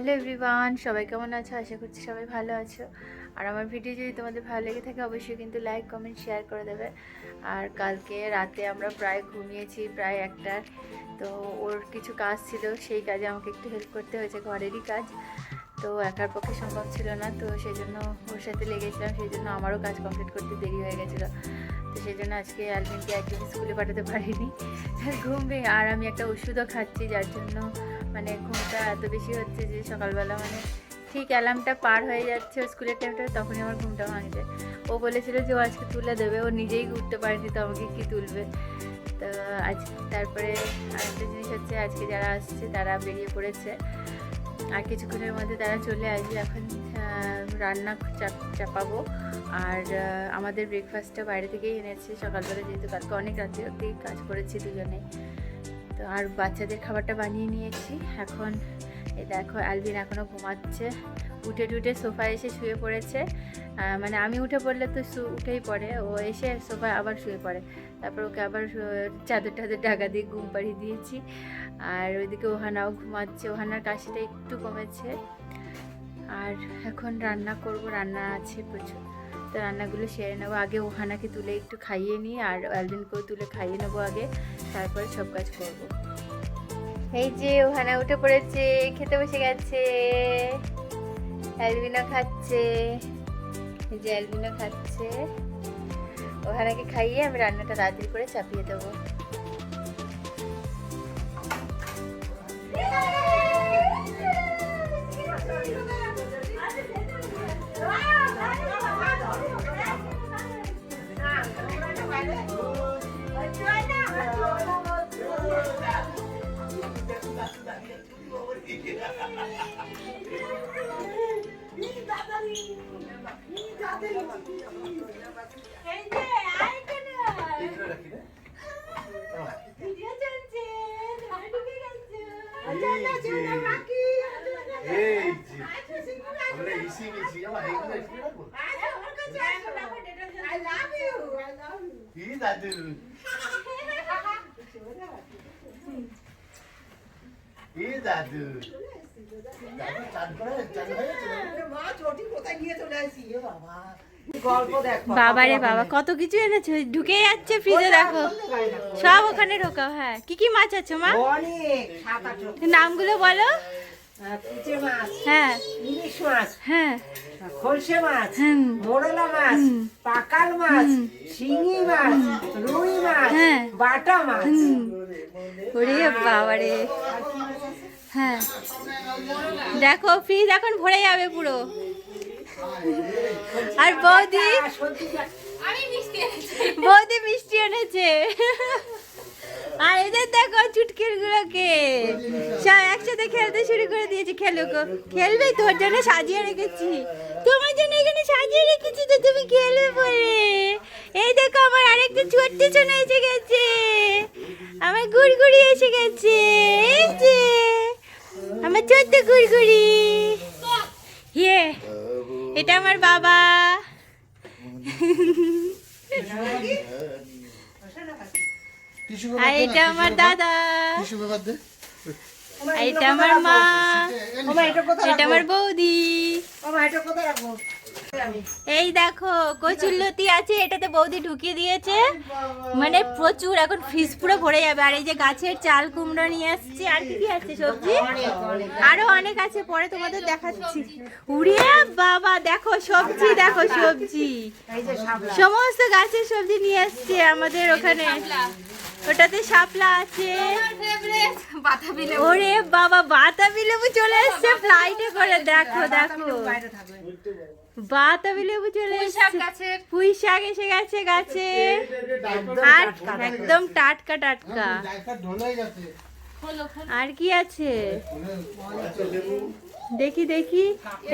Hello everyone, সবাই কেমন আছো? আশা করছি সবাই ভালো আছো। আর আমার ভিডিও যদি তোমাদের ভালো লেগে থাকে, অবশ্যই কিন্তু লাইক কমেন্ট শেয়ার করে দেবে। আর কালকে রাতে আমরা প্রায় ঘুমিয়েছি, প্রায় একটা। তো ওর কিছু কাজ ছিল, সেই কাজে আমাকে একটু হেল্প করতে হয়েছে, ঘরেরই কাজ। তো একার পক্ষে সম্ভব ছিল না, তো সেই জন্য ওর সাথে লেগেছিলাম সেই জন্য আমারও কাজ কমপ্লিট করতে দেরি হয়ে গেছিল। তো সেই জন্য আজকে অ্যালবিনকে একদিন স্কুলে পাঠাতে পারিনি। ঘুম আর আমি একটা ওষুধও খাচ্ছি, যার জন্য মানে ঘুমটা এত বেশি হচ্ছে যে সকালবেলা মানে ঠিক অ্যালার্মটা পার হয়ে যাচ্ছে স্কুলের টাইমটা তখনই আমার ঘুমটা ভাঙছে। ও বলেছিল যে ও আজকে তুলে দেবে, ও নিজেই উঠতে পারেনি তো আমাকে কি তুলবে? তো আজ তারপরে আরেকটা জিনিস হচ্ছে, আজকে যারা আসছে তারা বেরিয়ে পড়েছে। আর কিছুক্ষণের মধ্যে তারা চলে আসবে। এখন রান্না চাপ- চাপাবো। আর আমাদের ব্রেকফাস্টটা বাইরে থেকেই এনেছে। সকালবেলা যেহেতু কালকে অনেক রাত্রি অব্দি কাজ করেছি দুজনে। তো আর বাচ্চাদের খাবারটা বানিয়ে নিয়েছি। এখন, এই দেখো অ্যালবিন এখনও ঘুমাচ্ছে। উঠে টুটে সোফায় এসে শুয়ে পড়েছে। মানে আমি উঠে পড়লে তো উঠেই পড়ে। ও এসে সোফায় আবার শুয়ে পড়ে। তারপর ওকে আবার চাদর টাদর ঢাকা দিয়ে ঘুম পাড়িয়ে দিয়েছি। আর ওইদিকে ওহানাও ঘুমাচ্ছে। ওহানার কাশিটা একটু কমেছে। আর এখন রান্না করব। রান্না আছে প্রচুর। তো রান্নাগুলো সেরে নেব। আগে ওহানাকে তুলে একটু খাইয়ে নিই। আর অ্যালভিনকেও তুলে খাইয়ে নেব আগে। তারপরে সব কাজ করব। এই যে ওহানা উঠে পড়েছে। খেতে বসে গেছে। অ্যালবিনো খাচ্ছে। এই যে অ্যালবিনো খাচ্ছে। ওখানে খাইয়ে আমি রান্নাটা রাত্রি করে চাপিয়ে দেবো। দাদু? হয়েছে বাবারে বাবা। কত কিছু এনেছো? ঢুকে যাচ্ছে ফ্রিজে দেখো। সব ওখানে ঢোকাও হ্যাঁ। কি কি মাছ আছে মা? নামগুলো বলো। হ্যাঁ ইলিশ মাছ হ্যাঁ। খলসে মাছ। মোরলা মাছ পাকাল মাছ শিঙি মাছ রুই মাছ হ্যাঁ। বাটা মাছ। হুম। ওরে বাবারে। হ্যাঁ। দেখো ফ্রিজ এখন ভরে যাবে পুরো। আর বৌদি আর বৌদি মিষ্টি এনেছে আর এদের দেখো চুটকির গুলোকে একসাথে খেলতে শুরু করে দিয়েছে খেলো গো। খেলবে তোর জন্য সাজিয়ে রেখেছি। তোমার জন্য এখানে সাজিয়ে রেখেছি তো তুমি খেলবে বলে এই দেখো আমার আরেকটা ছোট্ট সোনা এসে গেছে। আমার গুড়গুড়ি এসে গেছে। এই যে আমার ছোট্ট গুড়গুড়ি ইয়ে এটা আমার বাবা। আর এটা আমার দাদা। এটা আমার মা। এটা আমার বৌদি। এই দেখো কচুল্লতি আছে এটাতে বৌদি ঢুকিয়ে দিয়েছে। মানে প্রচুর এখন ফ্রিজ পুরো ভরে যাবে। আর এই যে গাছের চাল কুমড়ো নিয়ে আসছে আর কি কি আছে সবজি? আরও অনেক আছে পরে তোমাদের দেখাচ্ছি। উড়িয়ে বাবা দেখো সবজি দেখো সবজি। সমস্ত গাছের সবজি নিয়ে আসছে আমাদের ওখানে। ওটাতে শাপলা আছে। ওরে বাবা বাতাবি লেবু চলে এসছে। ফ্লাইটে করে দেখো দেখো। বাতাবি লেবু চলে এসছে। পুঁই শাক এসে গেছে গাছে। আর একদম টাটকা টাটকা। আর কি আছে? দেখি দেখি।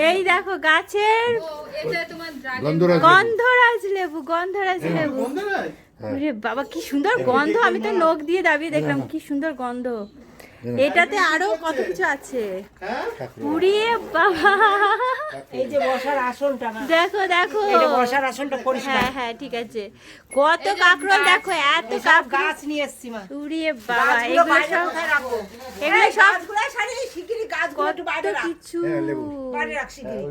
এই দেখো গাছের গন্ধরাজ গন্ধরাজ লেবু গন্ধরাজ লেবু। গন্ধরাজ? ওরে বাবা কি সুন্দর গন্ধ। আমি তো নখ দিয়ে দাবিয়ে দেখলাম কি সুন্দর গন্ধ। এটাতে আরও কত কিছু আছে? হ্যাঁ? উড়িয়ে বাবা। এই যে বসার আসনটা না। দেখো দেখো। বসার আসনটা পরিষ্কার। হ্যাঁ হ্যাঁ ঠিক আছে। কত কাকরোল দেখো এত সব গাছ নিয়ে এসছি মা। উড়িয়ে বাবা এগুলো সব কোথায় রাখব? এগুলো সব কত কিছু। হ্যাঁ, হ্যাঁ।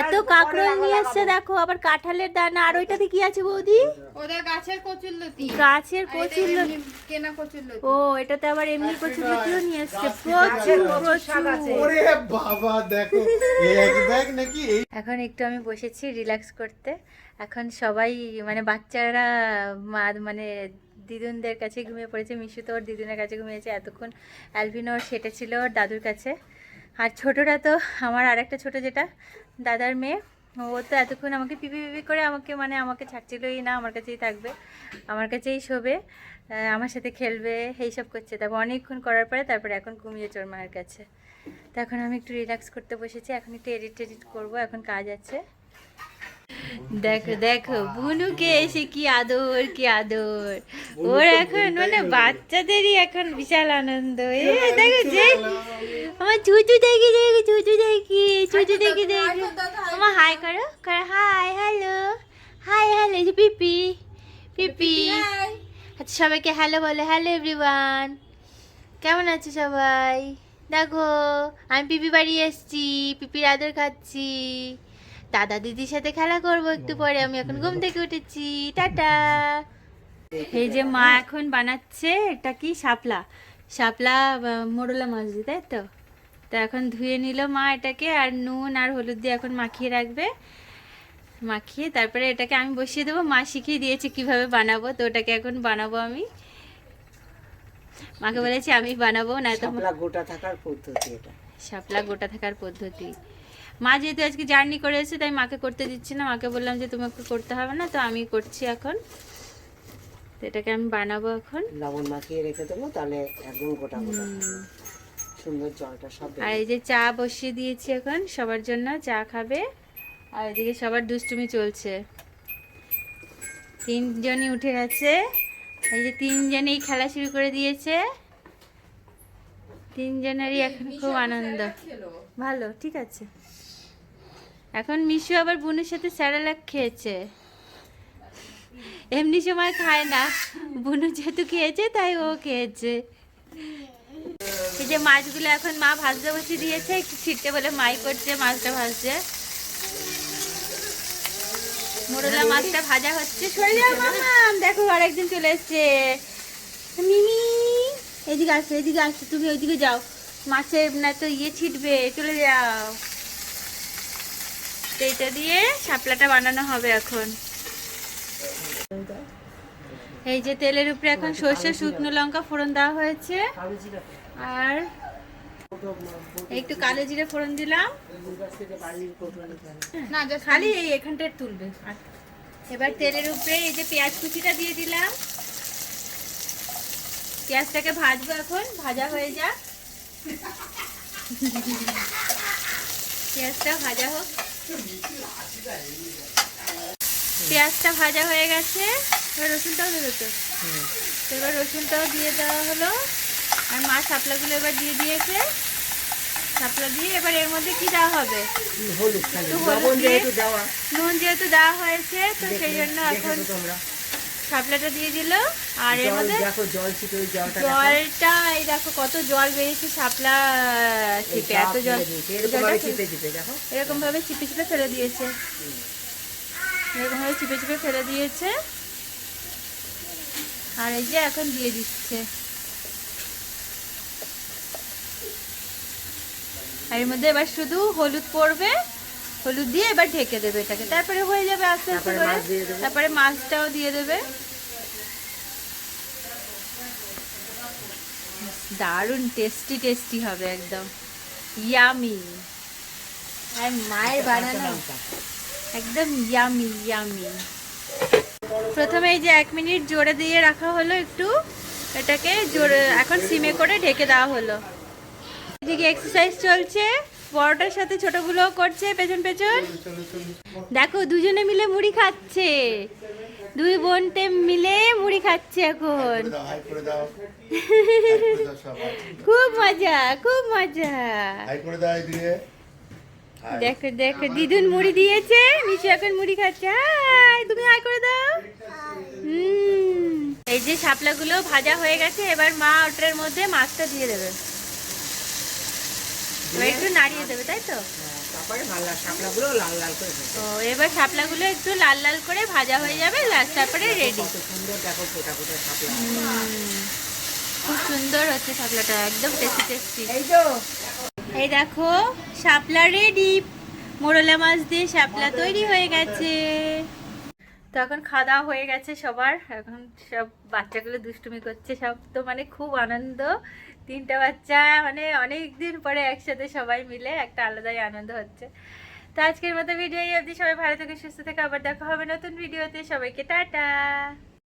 এত কাঁকরোল নিয়ে। এসছে দেখো আবার কাঁঠালের দানা আর ওইটাতে কি আছে বৌদি? ওদের গাছের কচুর লতি গাছের কচুর কেনা কচুর লতি ও এটাতে আবার এমনি কচুর লতিও নিয়ে এসছে প্রচুর কচুর শাক আছে। প্রচুর বাবা দেখো এক ব্যাগ নাকি? এখন একটু আমি বসেছি রিল্যাক্স করতে। এখন সবাই মানে বাচ্চারা মা মানে দিদুনদের কাছে ঘুমিয়ে পড়েছে। মিশু তো ওর দিদুনের কাছে ঘুমিয়েছে। এতক্ষণ অ্যালভিনো ওর সেটা ছিল ওর দাদুর কাছে। আর ছোটোটা তো আমার আরেকটা ছোটো যেটা দাদার মেয়ে। ও তো এতক্ষণ আমাকে পিপি পিপি করে আমাকে মানে আমাকে ছাড়ছিলই না, আমার কাছেই থাকবে, আমার কাছেই শোবে আমার সাথে খেলবে এইসব করছে। তারপর অনেকক্ষণ করার পরে তারপরে এখন ঘুমিয়ে চোর মায়ের কাছে। তো এখন আমি একটু রিল্যাক্স করতে বসেছি, এখন একটু এডিট টেডিট করব, এখন কাজ আছে। দেখো দেখো বুনুকে এসে কি আদর কি আদর? ওর এখন মানে বাচ্চাদেরই এখন বিশাল আনন্দ। এ দেখো যে আমার চুচু দেখি দেখি চুচু দেখি চুচু দেখি দেখি। আমার হাই। করো করো হাই হ্যালো। হাই হ্যালো যে পিপি। পিপি। আচ্ছা সবাইকে হ্যালো বলে হ্যালো এভরিওয়ান। কেমন আছো সবাই? দেখো আমি পিপি বাড়ি এসেছি পিপির আদর খাচ্ছি। দাদা দিদির সাথে খেলা করব একটু পরে আমি এখন ঘুম থেকে উঠেছি। টাটা। এই যে মা এখন বানাচ্ছে এটা কি শাপলা? শাপলা মোরলা মাছ দিয়ে তাই তো? তো এখন ধুয়ে নিল মা এটাকে আর নুন আর হলুদ দিয়ে এখন মাখিয়ে রাখবে। মাখিয়ে তারপরে এটাকে আমি বসিয়ে দেবো। মা শিখিয়ে দিয়েছে কীভাবে বানাবো তো ওটাকে এখন বানাবো আমি। মাকে বলেছি আমি বানাবো না তো গোটা থাকার পদ্ধতি এটা। শাপলা গোটা থাকার পদ্ধতি। মা যেহেতু আজকে জার্নি করে এসেছে তাই মাকে করতে দিচ্ছি না। মাকে বললাম যে তোমাকে করতে হবে না তো আমি করছি এখন। তো এটাকে আমি বানাবো এখন। লবণ মাখিয়ে রেখে দেবো তাহলে একদম গোটা গোটা সুন্দর জলটা সব আর এই যে চা বসিয়ে দিয়েছি এখন সবার জন্য চা খাবে। আর এদিকে সবার দুষ্টুমি চলছে। তিনজনই উঠে গেছে। এই যে তিনজনেই খেলা শুরু করে দিয়েছে। তিনজনেরই এখন খুব আনন্দ। ভালো ঠিক আছে। এখন মিশু আবার বোনের সাথে স্যারালাক খেয়েছে। এমনি সময় খায় না। বুনু যেহেতু খেয়েছে তাই ও খেয়েছে। এই যে মাছগুলো এখন মা ভাজতে বসিয়ে দিয়েছে একটু ছিটতে বলে মাই করছে মাছটা ভাজছে। মোরলা মাছটা ভাজা হচ্ছে সরে যাও মামাম দেখো আরেকজন চলে এসছে। মিমি এদিকে আসো এদিকে আসো তুমি ওইদিকে যাও। মাছের না তো ইয়ে ছিটবে চলে যাও। তো এটা দিয়ে শাপলাটা বানানো হবে এখন। এই যে তেলের উপরে এখন সর্ষে শুকনো লঙ্কা ফোড়ন দেওয়া হয়েছে। আর একটু কালো জিরে ফোড়ন দিলাম। না খালি এই এখানটায় তুলবে। আর এবার তেলের উপরে এই যে পেঁয়াজ কুচিটা দিয়ে দিলাম। পেঁয়াজটাকে ভাজবো এখন ভাজা হয়ে যাক। পেঁয়াজটা ভাজা হোক। পেঁয়াজটা ভাজা হয়ে গেছে। এবার রসুনটাও দেবে তো। এবার রসুনটাও দিয়ে দেওয়া হলো। আর মা শাপলাগুলো এবার দিয়ে দিয়েছে। শাপলা দিয়ে এবার এর মধ্যে কি দেওয়া হবে? নুন যেহেতু দেওয়া হয়েছে তো সেই জন্য এখন শাপলাটা দিয়ে দিল। আর এর মধ্যে জলটা এই দেখো কত জল বেরিয়েছে চিপে এত জল এরকম ভাবে ফেলে- চিপে চিপে দেখো। এরকম ভাবে চিপে চিপে ফেলে দিয়েছে। এরকম ভাবে চিপে চিপে ফেলে দিয়েছে। আর এই যে এখন দিয়ে দিচ্ছে। আর এর মধ্যে এবার শুধু হলুদ পড়বে। হলুদ দিয়ে এবার ঢেকে দেবে এটাকে। তারপরে হয়ে যাবে আস্তে আস্তে করে। তারপরে মাছটাও দিয়ে দেবে। দারুণ টেস্টি টেস্টি হবে একদম। ইয়ামি আর মায়ের বানানো একদম ইয়ামি ইয়ামি প্রথমে এই যে এক মিনিট জোরে দিয়ে রাখা হলো একটু এটাকে জোরে এখন সিমে করে ঢেকে দেওয়া হলো। এদিকে এক্সারসাইজ চলছে। বড়টার সাথে ছোটগুলো করছে পেছন পেছন। দেখো, দুজনে মিলে মুড়ি খাচ্ছে। দুই বোনতে মিলে মুড়ি খাচ্ছে এখন। খুব মজা খুব মজা। দেখো দেখো, দিদুন মুড়ি দিয়েছে, মিশু এখন মুড়ি খাচ্ছে। তুমি হাই করে দাও। এই যে শাপলাগুলো ভাজা হয়ে গেছে, এবার মা ওটার মধ্যে মাছটা দিয়ে দেবে। একটু নাড়িয়ে দেবে তাই তো? হ্যাঁ, তারপরে লাল লাল শাপলাগুলো লাল লাল করে ভেজে এবার শাপলাগুলো একটু লাল লাল করে ভাজা হয়ে যাবে লাস্ট তারপরে রেডি সুন্দর দেখো ফোটা ফোটা শাপলা খুব সুন্দর হচ্ছে শাপলাটা একদম টেস্টি টেস্টি এই তো। এই দেখো শাপলা রেডি মোরলা মাছ দিয়ে শাপলা তৈরি হয়ে গেছে। তো এখন খাওয়া দাওয়া হয়ে গেছে সবার এখন সব বাচ্চাগুলো দুষ্টুমি করছে সব তো মানে খুব আনন্দ। তিনটা বাচ্চা মানে অনেক দিন পরে একসাথে সবাই মিলে একটা আলাদাই আনন্দ হচ্ছে। তো আজকের মতো ভিডিও এই অবধি। সবাই ভালো থেকে, সুস্থ থেকে। আবার দেখা হবে নতুন ভিডিওতে। সবাইকে টাটা।